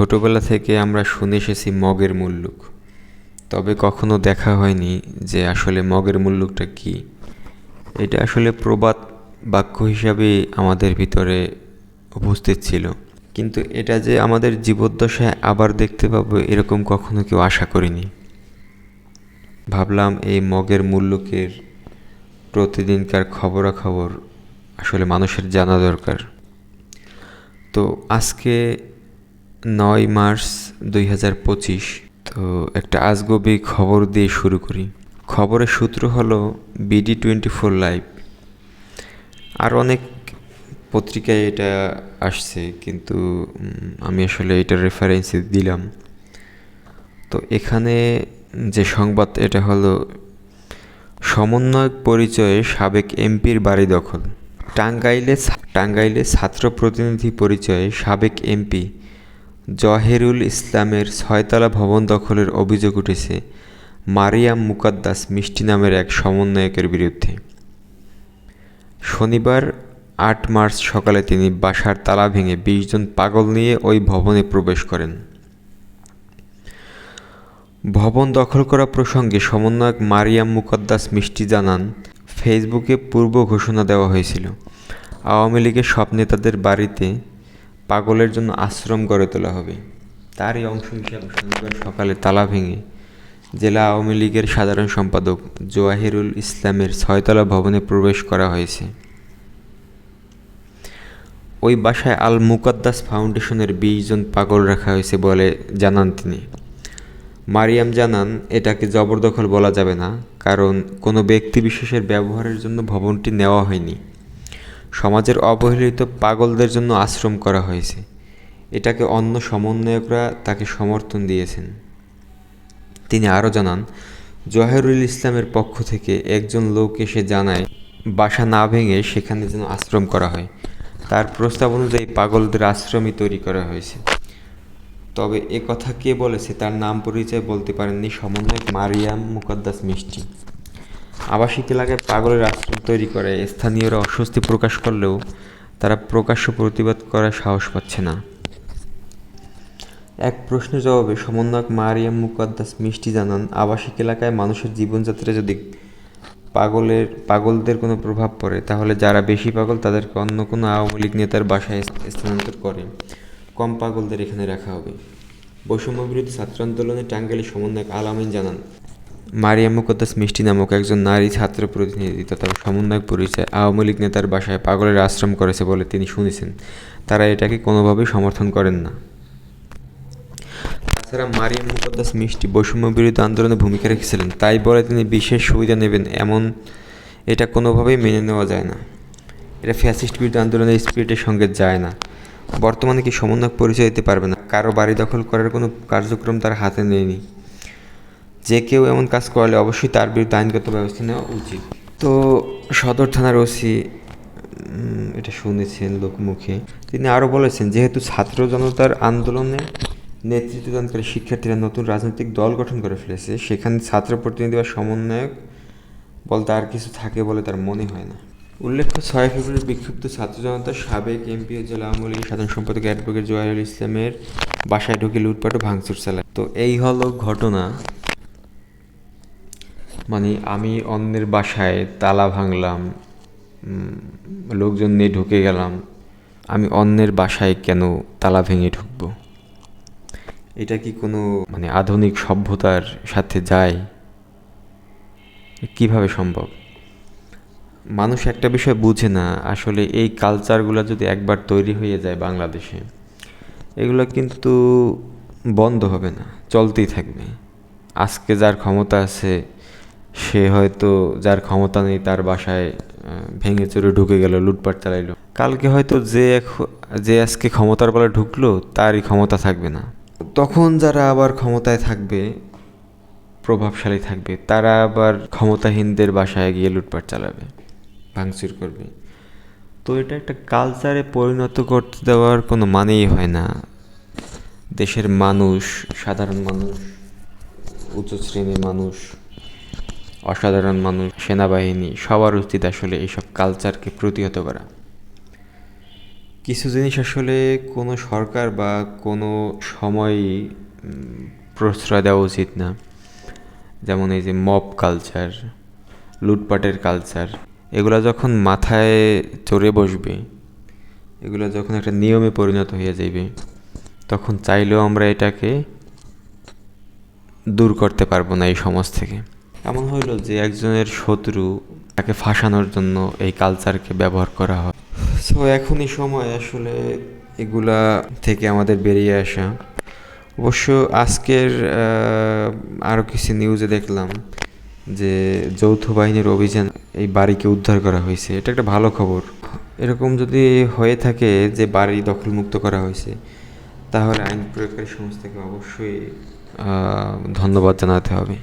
ছোটবেলা থেকে আমরা শুনে এসেছি মগের মুল্লুক। তবে কখনো দেখা হয়নি যে আসলে মগের মুল্লুকটা কী। এটা আসলে প্রবাদ বাক্য হিসাবে আমাদের ভিতরে উপস্থিত ছিল। কিন্তু এটা যে আমাদের জীবদ্দশায় আবার দেখতে পাবো এরকম কখনো কেউ আশা করিনি। ভাবলাম এই মগের মুল্লুকের প্রতিদিনকার খবরাখবর আসলে মানুষের জানা দরকার। তো আজকে নয় মার্চ দুই হাজার পঁচিশ। তো একটা আজগবি খবর দিয়ে শুরু করি। খবরের সূত্র হলো বিডি টোয়েন্টি ফোর লাইভ। আর অনেক পত্রিকায় এটা আসছে, কিন্তু আমি আসলে এটা রেফারেন্স দিলাম। তো এখানে যে সংবাদ, এটা হলো সমন্বয়ক পরিচয়ে সাবেক এমপির বাড়ি দখল। টাঙ্গাইলে টাঙ্গাইলে ছাত্র প্রতিনিধি পরিচয়ে সাবেক এমপি জহেরুল ইসলামের ছয়তলা ভবন দখলের অভিযোগ উঠেছে। মারিয়াম মুকাদ্দাস মিষ্টি নামের এক সমন্বয়কের বিরুদ্ধে। শনিবার, আট মার্চ সকালে তিনি বাসার তালা ভেঙে বিশ জন পাগল নিয়ে ওই ভবনে প্রবেশ করেন। ভবন দখল করা প্রসঙ্গে সমন্বয়ক মারিয়াম মুকদ্দাস মিষ্টি জানান, ফেসবুকে পূর্ব ঘোষণা দেওয়া হয়েছিল। আওয়ামী লীগের সব নেতাদের বাড়িতে পাগলের জন্য আশ্রম গড়ে তোলা হবে। তারই অংশ হিসাবে শনিবার সকালে তালা ভেঙে জেলা আওয়ামী লীগের সাধারণ সম্পাদক জোয়াহিরুল ইসলামের ছয়তলা ভবনে প্রবেশ করা হয়েছে। ওই বাসায় আল মুকদ্দাস ফাউন্ডেশনের বিশ জন পাগল রাখা হয়েছে বলে জানান তিনি। মারিয়াম জানান, এটাকে জবরদখল বলা যাবে না, কারণ কোনো ব্যক্তি বিশেষের ব্যবহারের জন্য ভবনটি নেওয়া হয়নি। সমাজের অবহেলিত পাগলদের জন্য আশ্রম করা হয়েছে। এটাকে অন্য সমন্বয়করা তাকে সমর্থন দিয়েছেন। তিনি আরও জানান, জহেরুল ইসলামের পক্ষ থেকে একজন লোক এসে জানায়, বাসা না ভেঙে সেখানে যেন আশ্রম করা হয়। তার প্রস্তাব অনুযায়ী পাগলদের আশ্রমই তৈরি করা হয়েছে। তবে এ কথা কে বলেছে তার নাম পরিচয় বলতে পারেননি সমন্বয়ক মারিয়াম মুকদ্দাস মিষ্টি। আবাসিক এলাকায় পাগলের আশ্রম তৈরি করে, স্থানীয়রা অস্বস্তি প্রকাশ করলেও তারা প্রকাশ্য প্রতিবাদ করার সাহস পাচ্ছে না। এক প্রশ্নের জবাবে সমন্বয়ক মারিয়াম মুকদ্দাস মিষ্টি জানান, আবাসিক এলাকায় মানুষের জীবনযাত্রা যদি পাগলের, পাগলদের কোনো প্রভাব পড়ে, তাহলে যারা বেশি পাগল তাদেরকে অন্য কোনো আওয়ামী লীগ নেতার বাসায় স্থানান্তর করে। কম পাগলদের এখানে রাখা হবে। বৈষম্য বিরোধী ছাত্র আন্দোলনে টাঙ্গাইলের সমন্বয়ক আলামিন জানান মারিয়াম মুকদ্দাস মিষ্টি নামক একজন নারী ছাত্র প্রতিনিধি তথা সমন্বয়ক পরিচয় আওয়ামী লীগ নেতার বাসায় পাগলের আশ্রম করেছে বলে তিনি শুনেছেন। তারা এটাকে কোনোভাবেই সমর্থন করেন না। তাছাড়া মারিয়াম মুকদ্দাস মিষ্টি বৈষম্য বিরোধী আন্দোলনে ভূমিকা রেখেছিলেন। তাই বলে তিনি বিশেষ সুবিধা নেবেন এমন এটা কোনোভাবেই মেনে নেওয়া যায় না। এটা ফ্যাসিস্ট বিরোধী আন্দোলনের স্পিরিটের সঙ্গে যায় না। বর্তমানে কি সমন্বয়ক পরিচয় দিতে পারবে না? কারও বাড়ি দখল করার কোনো কার্যক্রম তার হাতে নেয়নি। যে কেউ এমন কাজ করলে অবশ্যই তার বিরুদ্ধে আইনগত ব্যবস্থা নেওয়া উচিত। তো সদর থানার ওসি এটা শুনেছেন লোকমুখে, তিনি আরও বলেছেন, যেহেতু ছাত্র জনতার আন্দোলনে নেতৃত্বদানকারী শিক্ষার্থীরা নতুন রাজনৈতিক দল গঠন করে ফেলেছে, সেখানে ছাত্র প্রতিনিধি বা সমন্বয়ক বলতে আর কিছু থাকে বলে তার মনে হয় না। উল্লেখ্য, ছয় ফেব্রুয়ারি বিক্ষুব্ধ ছাত্র জনতার সাবেক এমপি ও জেলা আওয়ামী লীগের সাধারণ সম্পাদক অ্যাডভোকেট জোয়ারুল ইসলামের বাসায় ঢুকে লুটপাট ও ভাঙচুর চালায়। তো এই হলো ঘটনা। মানে আমি অন্যের বাসায় তালা ভাঙলাম লোকজন নিয়ে ঢুকে গেলাম, আমি অন্যের বাসায় কেন তালা ভেঙে ঢুকবো? এটা কি কোনো মানে আধুনিক সভ্যতার সাথে যায়? কীভাবে সম্ভব? মানুষ একটা বিষয় বুঝে না, আসলে এই কালচারগুলো যদি একবার তৈরি হয়ে যায় বাংলাদেশে, এগুলো কিন্তু বন্ধ হবে না, চলতেই থাকবে। আজকে যার ক্ষমতা আছে সে হয়তো যার ক্ষমতা নেই তার বাসায় ভেঙে চুরে ঢুকে গেল, লুটপাট চালাইলো। কালকে হয়তো যে যে আজকে ক্ষমতার বলে ঢুকলো, তারই ক্ষমতা থাকবে না। তখন যারা আবার ক্ষমতায় থাকবে, প্রভাবশালী থাকবে, তারা আবার ক্ষমতাহীনদের বাসায় গিয়ে লুটপাট চালাবে, ভাঙচুর করবে। তো এটা একটা কালচারে পরিণত করতে দেওয়ার কোনো মানেই হয় না। দেশের মানুষ, সাধারণ মানুষ, উচ্চ শ্রেণির মানুষ অসাধারণ মানুষ, সেনাবাহিনী, সবার উচিত আসলে এইসব কালচারকে প্রতিহত করা। কিছু জিনিস আসলে কোনো সরকার বা কোনো সময় প্রশ্রয় দেওয়া উচিত না। যেমন এই যে মব কালচার লুটপাটের কালচার এগুলো যখন মাথায় চড়ে বসবে, এগুলো যখন একটা নিয়মে পরিণত হয়ে যাবে তখন চাইলেও আমরা এটাকে দূর করতে পারব না এই সমাজ থেকে। এমন হইল যে একজনের শত্রু তাকে ফাঁসানোর জন্য এই কালচারকে ব্যবহার করা হয়। সো এখনই সময় আসলে এগুলা থেকে আমাদের বেরিয়ে আসা। অবশ্য আজকের আরও কিছু নিউজে দেখলাম যে যৌথ বাহিনীর অভিযান এই বাড়িকে উদ্ধার করা হয়েছে। এটা একটা ভালো খবর। এরকম যদি হয়ে থাকে যে বাড়ি দখলমুক্ত করা হয়েছে, তাহলে আইন প্রয়োগকারী সংস্থাকে অবশ্যই ধন্যবাদ জানাতে হবে।